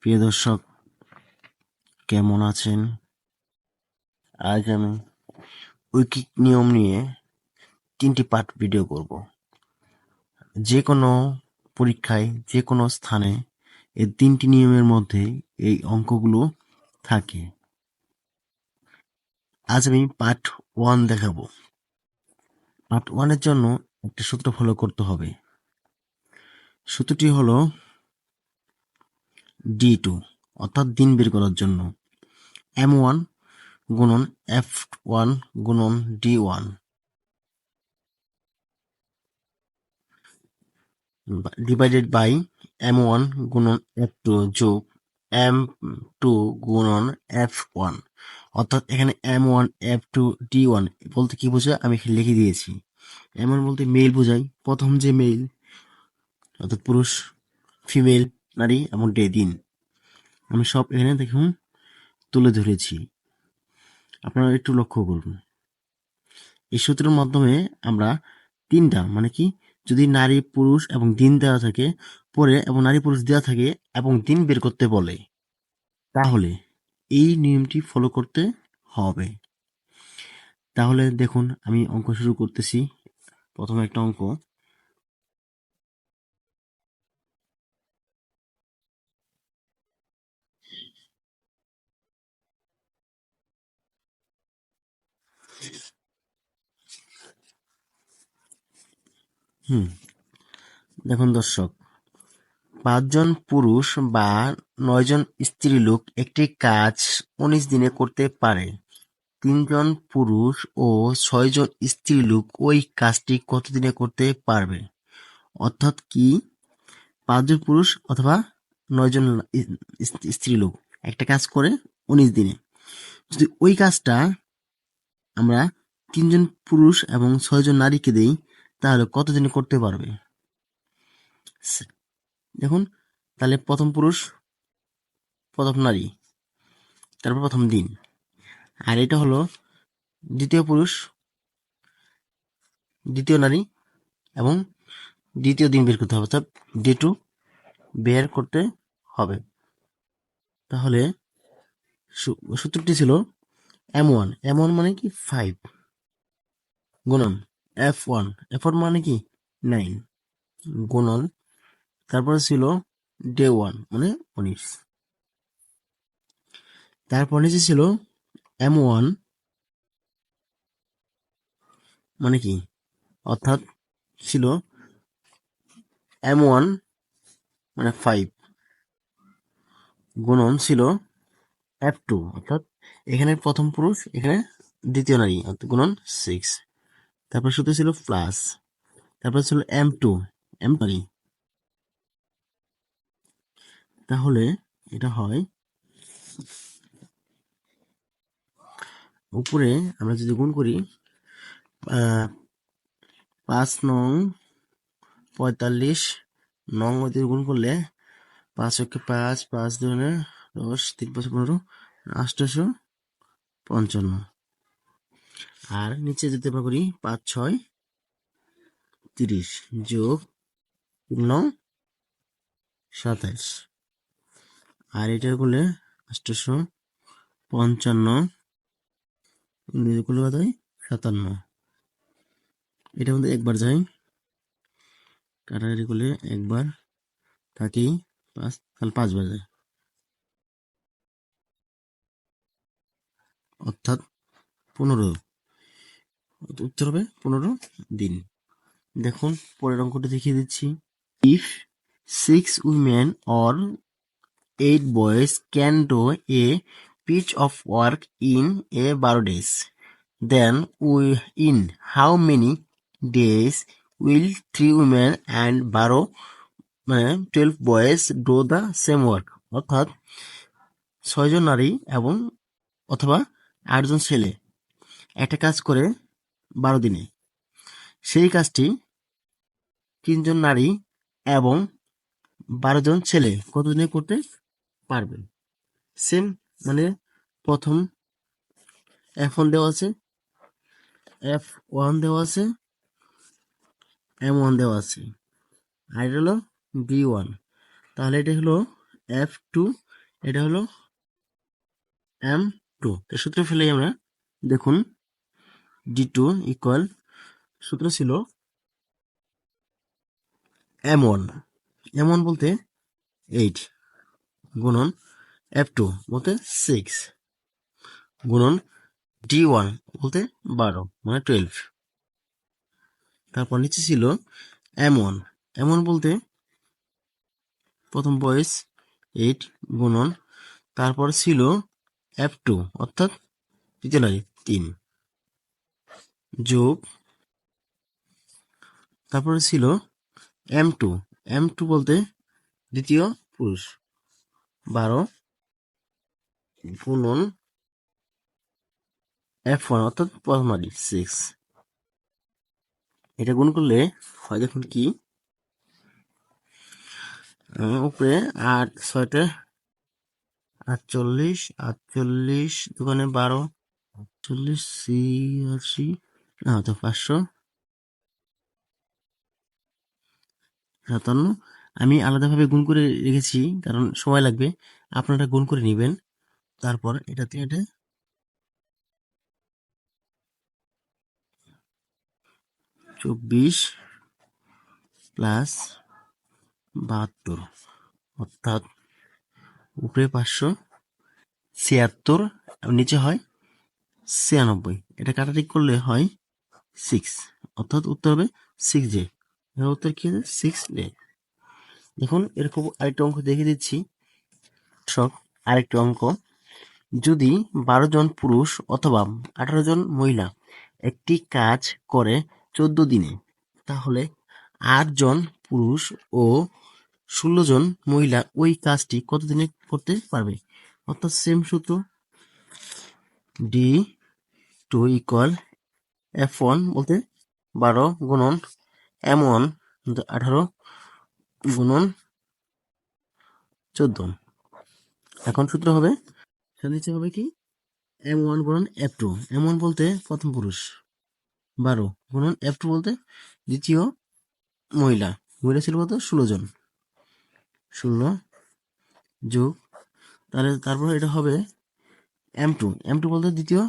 প্রিয় দর্শক, কেমন আছেন? আজ আমি ঐকিক নিয়ম নিয়ে তিনটি পার্ট ভিডিও করব। যে কোনো পরীক্ষায় যে কোনো স্থানে এই তিনটি নিয়মের মধ্যে এই অঙ্কগুলো থাকে। আজ আমি পার্ট ওয়ান দেখাবো। পার্ট ওয়ানের জন্য একটা সূত্র ফলো করতে হবে। সূত্রটি হলো ডি টু অর্থাৎ দিন বের করার জন্য। এম ওয়ান গুণন এফ ওয়ান গুণন D one divided by M one গুণন এফ টু যোগ এম টু গুণন এফ ওয়ান অর্থাৎ এখানে M one F two D one বলতে কি বোঝায়? আমি লিখে দিয়েছি। এম ওয়ান বলতে মেল বোঝাই প্রথম যে মেল অর্থাৎ পুরুষ ফিমেল নারী এবং ডে দিন। আমি সব এখানে দেখুন তুলে ধরেছি। আপনারা একটু লক্ষ্য করুন। এই সূত্রের মাধ্যমে আমরা তিনটা মানে কি, যদি নারী, পুরুষ এবং দিন দেওয়া থাকে, পরে এবং নারী, পুরুষ দেওয়া থাকে এবং দিন বের করতে বলে, তাহলে এই নিয়মটি ফলো করতে হবে। তাহলে দেখুন, আমি অঙ্ক শুরু করতেছি। প্রথমে একটা অঙ্ক। দেখুন দর্শক, পাঁচজন পুরুষ বা নয়জন স্ত্রীলোক একটি কাজ উনিশ দিনে করতে পারে। তিনজন পুরুষ ও ছয়জন স্ত্রীলোক ওই কাজটি কত দিনে করতে পারবে? অর্থাৎ কি? পাঁচজন পুরুষ অথবা নয়জন স্ত্রীলোক একটা কাজ করে উনিশ দিনে। যদি ওই কাজটা আমরা তিনজন পুরুষ এবং ছয়জন নারীকে দেই, তাহলে কত দিনে করতে পারবে? দেখুন, তাহলে প্রথম পুরুষ, প্রথম নারী, তারপর প্রথম দিন। আর এটা হলো দ্বিতীয় পুরুষ, দ্বিতীয় নারী এবং দ্বিতীয় দিন বের করতে হবে, অর্থাৎ ডে টু বের করতে হবে। তাহলে সূত্রটি ছিল এম ওয়ান এম ওয়ান মানে কি? ফাইভ গুণন এফ ওয়ান এফ ওয়ান মানে কি? নাইন গুণন, তারপরে ছিল ডে ওয়ান মানে উনিশ তারপর নিচে ছিল এম ওয়ান মানে কি? অর্থাৎ ছিল এম ওয়ান মানে ফাইভ গুণন ছিল এফ টু অর্থাৎ এখানে প্রথম পুরুষ, এখানে দ্বিতীয় নারী, অর্থাৎ গুণন সিক্স তারপর শুধু ছিল প্লাস তারপর ছিল এম টু এম নারী। তাহলে এটা হয় উপরে আমরা যদি গুণ করি পাঁচ নং পঁয়তাল্লিশ, নং গুণ করলে পাঁচ পাঁচ পাঁচ দুনে দশ তিন পাঁচ পনেরো আষ্টশো পঞ্চান্ন। আর নিচে যদি আমরা করি পাঁচ, ছয়, তিরিশ যোগ নং সাতাইশ। আর এটা করলে আষ্টশো পঞ্চান্ন করলে কত হয়? সাতান্ন। এটার মধ্যে একবার যাই কাটাকাটি করলে একবার থাকি পাঁচ, তাহলে পাঁচবার যায়। অর্থাৎ পনেরো। উত্তর হবে পনেরো দিন। দেখুন, পরের অঙ্কটা দেখিয়ে দিচ্ছি। If six women or eight boys can do a piece of work in a বারো days, then we, in how many days will three women and বারো মানে twelve boys do the same work অর্থাৎ ছয়জন নারী এবং অথবা আটজন ছেলে একটা কাজ করে বারো দিনে। সেই কাজটি তিনজন নারী এবং বারো জন ছেলে কতদিনে করতে পারবে সেম মানে প্রথম এফ ওয়ান দেওয়া আছে এফ ওয়ান দেওয়া আছে এম ওয়ান দেওয়া আছে। আর এটা হলো বি ওয়ান তাহলে এটা হলো এফ টু এটা হলো এম টু এর সূত্র ফেলেই আমরা দেখুন ডি টু ইকুয়াল সূত্র ছিল এম ওয়ান এম ওয়ান বলতে এইট গুণন এফ টু বলতে সিক্স গুণন ডি ওয়ান বলতে বারো মানে টুয়েলভ তারপর নিচে ছিল এম ওয়ান এম ওয়ান বলতে প্রথম বয়স এইট গুণন তারপর ছিল এফ টু অর্থাৎ নারী তিন যোগ, তারপরে ছিল এম টু এম টু বলতে দ্বিতীয় পুরুষ। বারো গুণন এফ ওয়ান অর্থাৎ প্রথম নারী সিক্স এটা গুণ করলে হয় দেখুন কি? উপরে আট, ছয়টা আটচল্লিশ আটচল্লিশ দোকানে বারো চল্লিশ ছিয়াশি না, তো পাঁচশো। সাতান্ন। আমি আলাদাভাবে গুণ করে রেখেছি, কারণ সময় লাগবে। আপনারা গুণ করে নেবেন। তারপর এটাতে এটা চব্বিশ প্লাস বাহাত্তর, অর্থাৎ উপরে পাঁচশো, ছিয়াত্তর নিচে হয় ছিয়ানব্বই। এটা কাটাটি করলে হয় সিক্স অর্থাৎ উত্তর হবে সিক্স ডে এর উত্তর কি হবে সিক্স ডে দেখুন, এরকম আরেকটা অঙ্ক দেখে দিচ্ছি। সব আরেকটা অঙ্ক। যদি বারো জন পুরুষ অথবা আঠারো জন মহিলা একটি কাজ করে চোদ্দ দিনে, তাহলে আট জন পুরুষ ও ষোলো জন মহিলা ওই কাজটি কত দিনে করতে পারবে? অর্থাৎ সেম সূত্র D two equal F one বলতে বারো গুণন এম ওয়ান আঠারো গুণন চোদ্দ। এখন সূত্র হবে নিচে হবে কি? এম ওয়ান গুণন এফ টু এম ওয়ান বলতে প্রথম পুরুষ, বারো গুণন এফ টু বলতে দ্বিতীয় মহিলা। মহিলা ছিল কত? ষোলো জন। ষোলো যোগ, তাহলে তারপর এটা হবে এম টু। এম টু বলতে দ্বিতীয়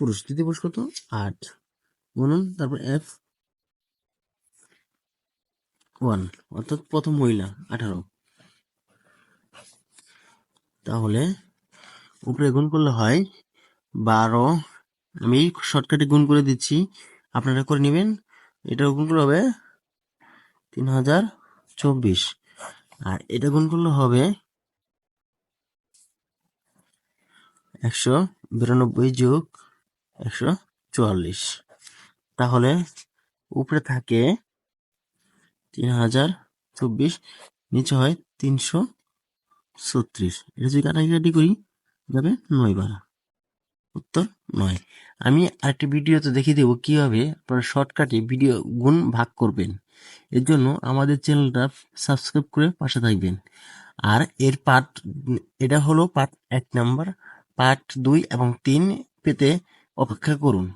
পুরুষ দ্বিতীয় পুরুষ কত? আট। গুণন, তারপর এফ ওয়ান, অর্থাৎ প্রথম মহিলা, আঠারো। তাহলে উপরে গুণ করলে হয় বারো। আমি শর্টকাটে গুণ করে দিচ্ছি, আপনারা করে নেবেন। এটা গুণ করলে হবে তিন হাজার চব্বিশ। আর এটা গুণ করলে হবে একশো বিরানব্বই যোগ একশো চুয়াল্লিশ। তাহলে উপরে থাকে তিন হাজার চব্বিশ, নিচে হয় তিনশো ছত্রিশ। এটা যদি কাটাকাটি করি, যাবে নয় বার। উত্তর নয়। আমি আরেকটি ভিডিওতে দেখিয়ে দেবো কীভাবে আপনারা শর্টকাটে ভিডিও গুণ ভাগ করবেন। এর জন্য আমাদের চ্যানেলটা সাবস্ক্রাইব করে পাশে থাকবেন। আর এর পার্ট, এটা হলো পার্ট এক নাম্বার, পার্ট দুই এবং তিন পেতে অপেক্ষা করুন।